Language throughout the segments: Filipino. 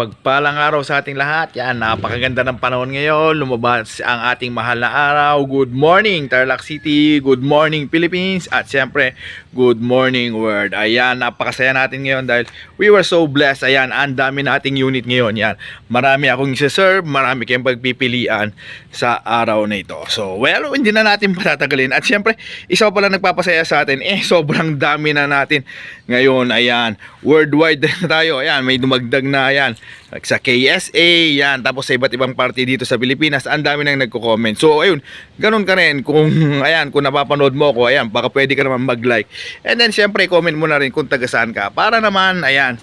mapagpalang araw sa ating lahat. Yan, napakaganda ng panahon ngayon. Lumabas ang ating mahal na araw. Good morning, Tarlac City. Good morning, Philippines. At syempre, good morning, world. Ayan, napakasaya natin ngayon dahil we were so blessed. Ayan, ang dami nating unit ngayon. Yan, marami akong isa-serve, marami kayong pagpipilian sa araw na ito. So, well, hindi na natin patatagalin. At syempre, isa pa pala nagpapasaya sa atin. Eh, sobrang dami na natin ngayon. Ayan, worldwide na tayo. Ayan, may dumagdag na yan. Sa KSA, yan. Tapos sa iba't ibang party dito sa Pilipinas, ang dami nang nagko-comment. So, ayun, ganun ka rin. Kung, ayan, kung napapanood mo ako, ayan, baka pwede ka naman mag-like. And then, syempre, comment mo na rin kung taga saan ka. Para naman, ayan,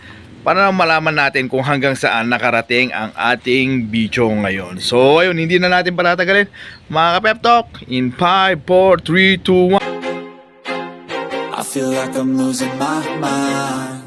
para naman malaman natin kung hanggang saan nakarating ang ating video ngayon. So, ayun, hindi na natin patatagalin. Mga ka-pep talk, in 5, 4, 3, 2, 1. I feel like I'm losing my mind.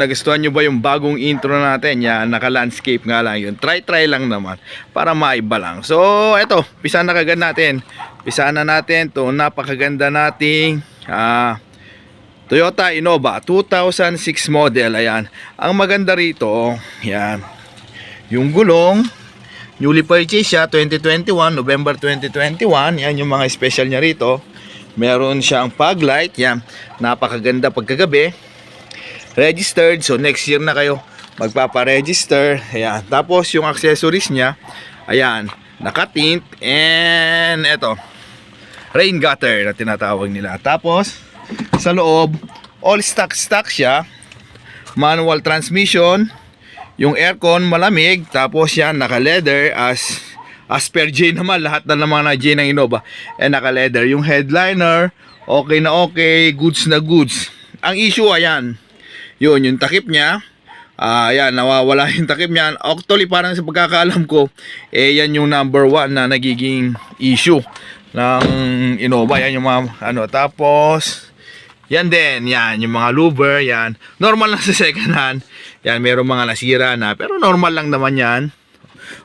nagustuhan nyo ba yung bagong intro natin? Yan, naka-landscape nga lang yun. Try-try lang naman para maiba lang. So, eto, pisa na kagad natin. Pisa na natin to napakaganda nating ah, Toyota Innova 2006 model. Ayan. Ang maganda rito, yan. Yung gulong, newly purchased siya 2021, November 2021. Yan yung mga special niya rito. Meron siyang fog light, yan. Napakaganda pagkagabi registered. So next year na kayo magpapa-register. Ayan. Tapos yung accessories niya, ayan, nakatint and eto, rain gutter na tinatawag nila. Tapos sa loob, all stock stock siya. Manual transmission, yung aircon malamig, tapos yan naka-leather as as per J naman lahat na naman na J ng Innova eh naka-leather. Yung headliner, okay na okay, goods na goods. Ang issue ayan, yun, yung takip niya, ah yan, nawawala yung takip niya. Actually, parang sa pagkakaalam ko, eh, yan yung number one na nagiging issue ng Innova. Yan yung mga, ano, tapos, yan din, yan, yung mga louver, yan. Normal lang sa second hand. Yan, merong mga nasira na, pero normal lang naman yan.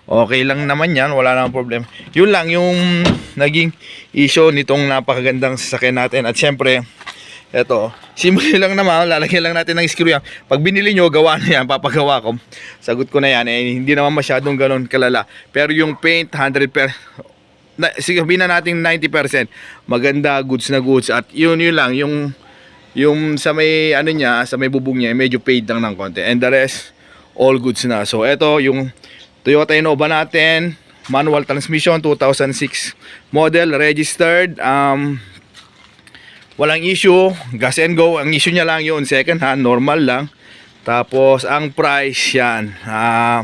Okay lang naman yan, wala namang problem. Yun lang yung naging issue nitong napakagandang sasakyan natin. At syempre, eto, simple lang naman, lalagyan lang natin ng screw yan. Pag binili nyo, gawa na yan, papagawa ko. Sagot ko na yan, eh, hindi naman masyadong ganun kalala. Pero yung paint, 100 per, na, sabihin na natin 90%. Maganda, goods na goods. At yun, yun lang, yung, yung sa may, ano niya, sa may bubong niya, medyo paid lang ng konti. And the rest, all goods na. So, eto, yung Toyota Innova natin, manual transmission, 2006 model, registered, um, walang issue, gas and go, ang issue niya lang yun, second hand, normal lang. Tapos, ang price yan, ah,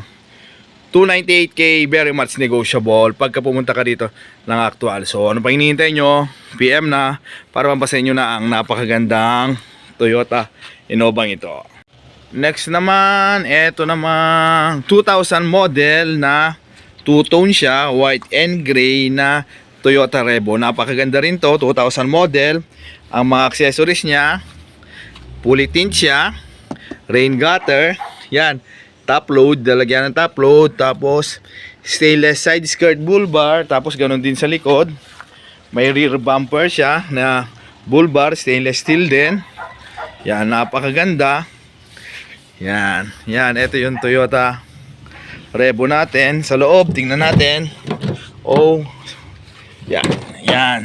298k, very much negotiable pagka pumunta ka dito ng actual. So, ano pang hinihintay nyo? PM na para mapasain nyo na ang napakagandang Toyota Innova ito. Next naman, eto naman 2000 model na two-tone siya, white and gray na Toyota Revo. Napakaganda rin to, 2000 model. Ang mga accessories niya, fully tint siya, rain gutter, yan, top load, dalagyan ng top load, tapos stainless side skirt bull bar, tapos ganun din sa likod. May rear bumper siya na bull bar, stainless steel din. Yan, napakaganda. Yan, yan, ito yung Toyota Revo natin. Sa loob, tingnan natin. Oh, yan, yan.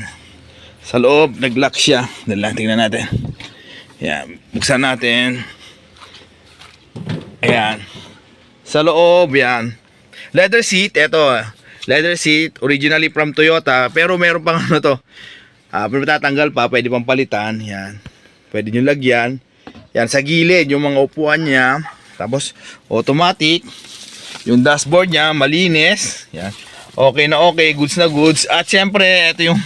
Sa loob, nag-lock siya. Dala, tingnan natin. Yan, buksan natin. Ayan. Sa loob, yan. Leather seat, eto. Leather seat, originally from Toyota. Pero meron pang ano to. Ah, pero matatanggal pa, pwede pang palitan. Yan. pwede nyo lagyan. Yan, sa gilid, yung mga upuan niya. Tapos, automatic. Yung dashboard niya, malinis. Yan. Okay na okay, goods na goods. At syempre, ito yung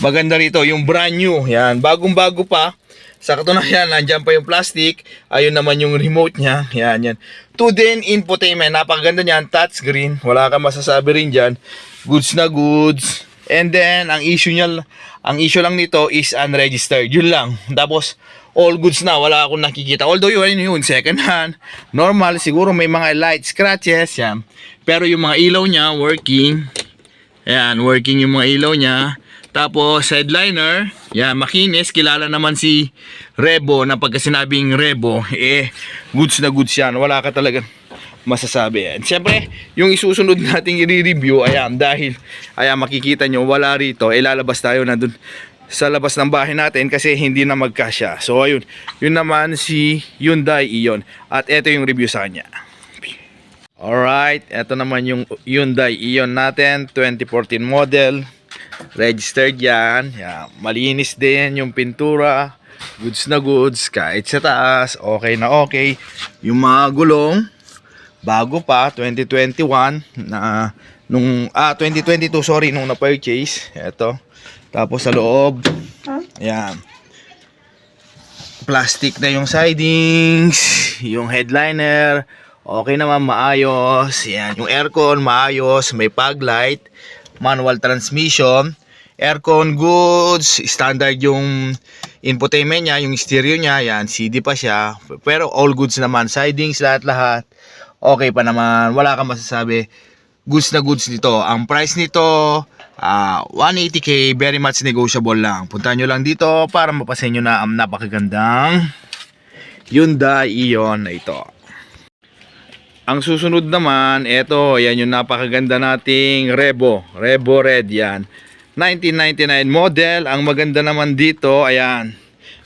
maganda rito, yung brand new. Yan, bagong-bago pa. Sa katunayan, nandyan pa yung plastic. Ayun naman yung remote niya. Yan, yan. 2 infotainment. Napakaganda niyan. Touchscreen. Wala kang masasabi rin dyan. Goods na goods. And then, ang issue niya, ang issue lang nito is unregistered. Yun lang. Tapos, all goods na. Wala akong nakikita. Although yun, yun, second hand. Normal. Siguro may mga light scratches. Yan. Pero yung mga ilaw niya, working. Ayan, working yung mga ilaw niya. Tapos, headliner. Yan, makinis. Kilala naman si Rebo na pagka sinabing Rebo, eh, goods na goods yan. Wala ka talaga masasabi. And syempre, yung isusunod nating i-review, ayan, dahil, ayan, makikita nyo, wala rito, eh, lalabas tayo na dun sa labas ng bahay natin kasi hindi na magkasya. So, ayun, yun naman si Hyundai Ion. At ito yung review sa kanya. Alright, ito naman yung Hyundai Ion natin, 2014 model. Registered yan. yan. Malinis din yung pintura. Goods na goods. Kahit sa taas, okay na okay. Yung mga gulong, bago pa, 2021. Na, nung, ah, 2022, sorry, nung na-purchase. Ito. Tapos sa loob, yan. Plastic na yung sidings, yung headliner, okay naman, maayos. Yan, yung aircon, maayos, may fog light, manual transmission, aircon goods, standard yung infotainment niya, yung stereo niya, yan, CD pa siya. Pero all goods naman, sidings, lahat-lahat. Okay pa naman, wala kang masasabi. Goods na goods nito. Ang price nito, ah 180k, very much negotiable lang. Punta nyo lang dito para mapasin nyo na ang napakagandang Hyundai Ion na ito. Ang susunod naman, ito, yan yung napakaganda nating Rebo. Rebo Red yan. 1999 model. Ang maganda naman dito, ayan.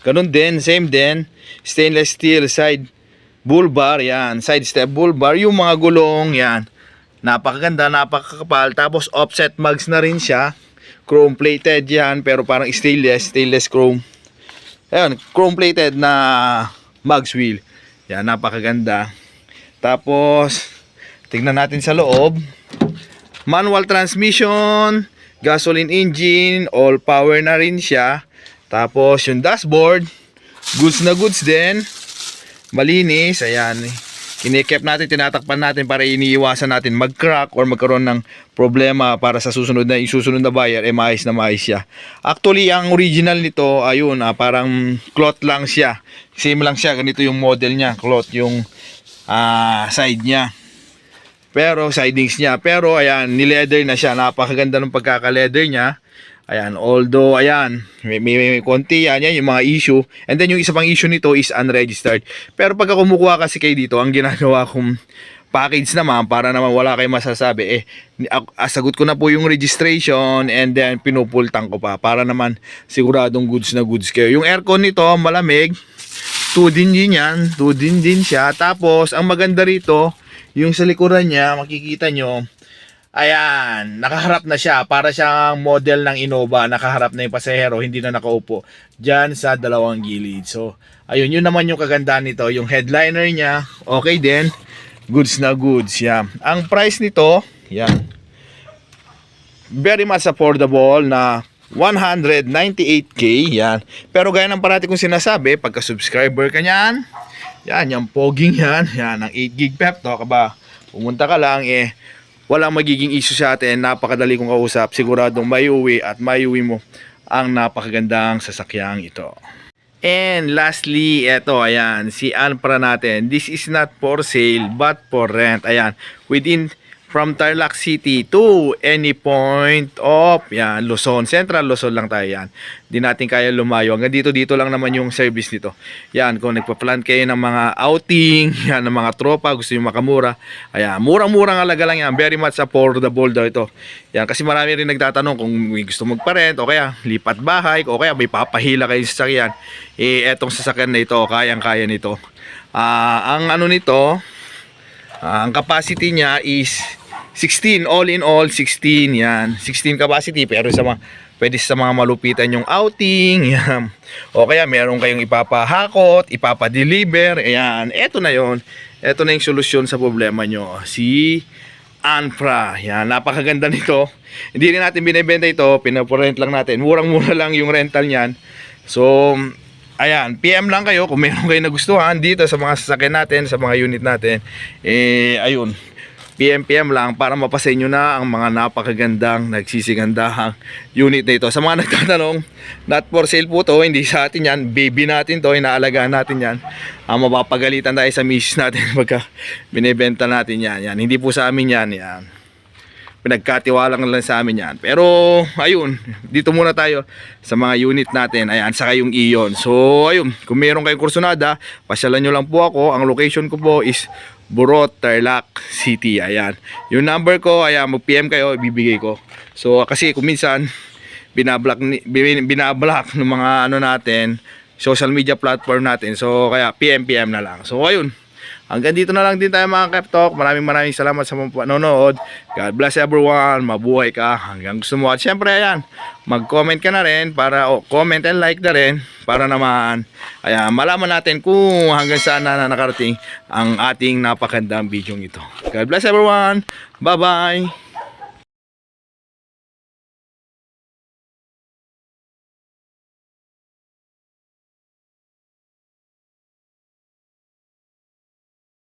Ganun din, same din. Stainless steel side bull bar, yan. Side step bull bar. Yung mga gulong, yan. Napakaganda, napakakapal. Tapos offset mugs na rin siya. Chrome plated yan, pero parang stainless, stainless chrome. Ayun, chrome plated na mugs wheel. Yan, napakaganda. Tapos, tignan natin sa loob. Manual transmission, gasoline engine, all power na rin siya. Tapos, yung dashboard, goods na goods din. Malinis, ayan. Kinikep natin, tinatakpan natin para iniiwasan natin mag-crack or magkaroon ng problema para sa susunod na isusunod na buyer, eh maayos na maayos siya. Actually, ang original nito, ayun, ah, parang cloth lang siya. Same lang siya, ganito yung model niya, cloth yung ah, side niya. Pero sidings niya, pero ayan, ni-leather na siya. Napakaganda ng pagkaka-leather niya. Ayan, although ayan, may, may, may konti yan, yan yung mga issue. And then yung isa pang issue nito is unregistered. Pero pagka kumukuha kasi kayo dito, ang ginagawa kong package naman para naman wala kayong masasabi eh ak- ah, ko na po yung registration and then pinupultang ko pa para naman siguradong goods na goods kayo. Yung aircon nito malamig 2 din din yan, 2 din din siya. Tapos ang maganda rito, yung sa likuran niya makikita nyo Ayan, nakaharap na siya. Para siyang model ng Innova. Nakaharap na yung pasahero, hindi na nakaupo. Diyan sa dalawang gilid. So, ayun, yun naman yung kagandahan nito. Yung headliner niya, okay din. Goods na goods, yeah. Ang price nito, yan. Very much affordable na 198k, yan. Pero gaya ng parati kong sinasabi, pagka subscriber ka niyan, yan, yung poging yan, yan, ang 8 gig pep talk ba, pumunta ka lang, eh, walang magiging issue sa atin, napakadali kong kausap, siguradong may uwi at may uwi mo ang napakagandang sasakyang ito. And lastly, eto, ayan, si Alpra natin. This is not for sale, but for rent. Ayan, within from Tarlac City to any point of yan, Luzon. Central Luzon lang tayo yan. Hindi natin kaya lumayo. Hanggang dito, dito lang naman yung service nito. Yan, kung nagpa-plan kayo ng mga outing, yan, ng mga tropa, gusto nyo makamura. Ayan, murang-murang alaga lang yan. Very much affordable daw ito. Yan, kasi marami rin nagtatanong kung gusto magpa-rent o kaya lipat bahay o kaya may papahila kayo sa sasakyan. Eh, etong sasakyan na ito, kayang-kaya nito. Ah, ang ano nito, ah, ang capacity niya is 16 all in all 16 yan 16 capacity pero sa mga pwede sa mga malupitan yung outing, yan. O kaya meron kayong ipapahakot, ipapadeliver, ayan. Eto na yon. Eto na yung solusyon sa problema nyo. Si Anfra. Yan, napakaganda nito. Hindi rin natin binibenta ito, pinaporent lang natin. Murang-mura lang yung rental niyan. So, ayan, PM lang kayo kung meron kayo nagustuhan dito sa mga sasakyan natin, sa mga unit natin. Eh, ayun, PM PM lang para mapasa nyo na ang mga napakagandang nagsisigandahang unit na ito. Sa mga nagtatanong, not for sale po to, hindi sa atin yan, baby natin to, inaalagaan natin yan. Ang mapapagalitan tayo sa misis natin pagka binibenta natin yan. yan. Hindi po sa amin yan. yan. Pinagkatiwala lang sa amin yan. Pero, ayun, dito muna tayo sa mga unit natin. Ayan, saka yung Ion. So, ayun, kung meron kayong kursunada, pasyalan nyo lang po ako. Ang location ko po is Burot, Tarlac City. Ayan. Yung number ko, ayan, mag-PM kayo, ibibigay ko. So, kasi kung minsan, binablock, binablock ng mga ano natin, social media platform natin. So, kaya PM, PM na lang. So, ayun. Hanggang dito na lang din tayo mga Talk. Maraming maraming salamat sa mga panonood. God bless everyone. Mabuhay ka hanggang gusto mo. At syempre, ayan, mag-comment ka na rin para, oh, comment and like na rin para naman, ayan, malaman natin kung hanggang saan na nakarating ang ating napakandang video ito. God bless everyone. Bye-bye.